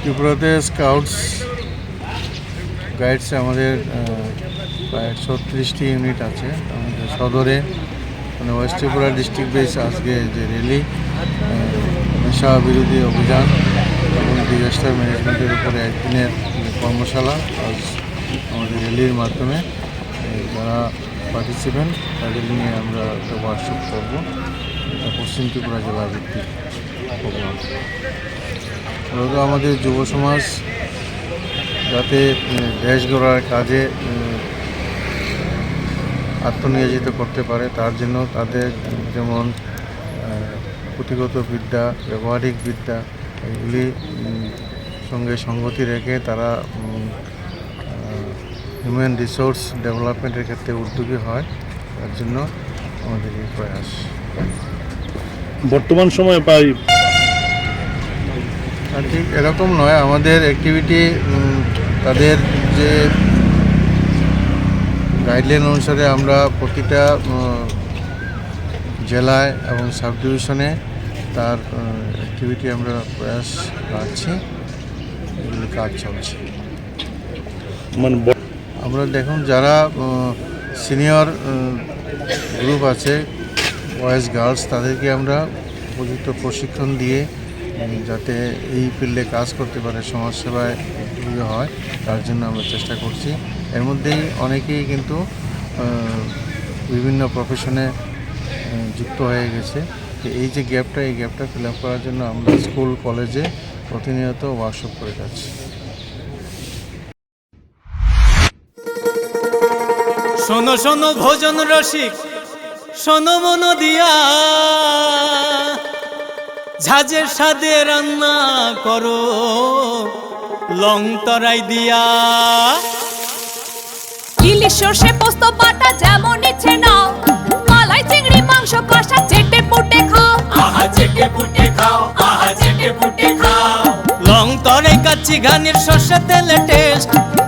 ত্রিপুরাতে স্কাউটস গাইডসে আমাদের প্রায় ছত্রিশটি ইউনিট আছে আমাদের সদরে। মানে ওয়েস্ট ত্রিপুরা ডিস্ট্রিক্ট বেস আজকে যে র্যালি নেশা বিরোধী অভিযান এবং ডিজাস্টার ম্যানেজমেন্টের উপরে একদিনের কর্মশালা আজ আমাদের র্যালির মাধ্যমে যারা পার্টিসিপেন্ট তাদের নিয়ে আমরা একটা ওয়ার্কশপ করব পশ্চিম ত্রিপুরা জেলা ভিত্তিক। মূলত আমাদের যুব সমাজ যাতে দেশ গড়ার কাজে আত্মনিয়োজিত করতে পারে, তার জন্য তাদের, যেমন পুঁথিগত বিদ্যা, ব্যবহারিক বিদ্যা, এগুলি সঙ্গে সঙ্গতি রেখে তারা হিউম্যান রিসোর্স ডেভেলপমেন্টের ক্ষেত্রে উদ্যোগী হয়, তার জন্য আমাদের এই প্রয়াস। বর্তমান সময়ে প্রায় ঠিক এরকম নয় আমাদের অ্যাক্টিভিটি তাদের যে গাইডলাইন অনুসারে আমরা প্রতিটা জেলায় এবং সাব ডিভিশনে তার অ্যাক্টিভিটি আমরা প্রয়াস রাখছি এগুলি কাজ চলছে। মানে আমরা দেখুন যারা সিনিয়র গ্রুপ আছে বয়েজ গার্লস তাদেরকে আমরা উপযুক্ত প্রশিক্ষণ দিয়ে যাতে এই ফিল্ডে কাজ করতে পারে, সমাজসেবায় হয়, তার জন্য আমরা চেষ্টা করছি। এর মধ্যেই অনেকেই কিন্তু বিভিন্ন প্রফেশনে যুক্ত হয়ে গেছে। এই যে গ্যাপটা এই গ্যাপটা ফিল আপ করার জন্য আমরা স্কুল কলেজে প্রতিনিয়ত ওয়ার্কশপ করে যাচ্ছি। শোনো শোনো, ভোজন রসিক। শোনো, মন দিয়া। ঝাঁঝের সাদে রান্না করো। লং তরাই দিয়া। ইলিশ সর্ষে পোস্ত বাটা যেমন ইচ্ছে নাও। মালাই চিংড়ি মাংস কষা চেটে পুটে খাও। আহা চেটে পুটে খাও আহা চেটে পুটে খাও। লং তরাই কাচ্চি ঘানির সর্ষে তেলে টেস্ট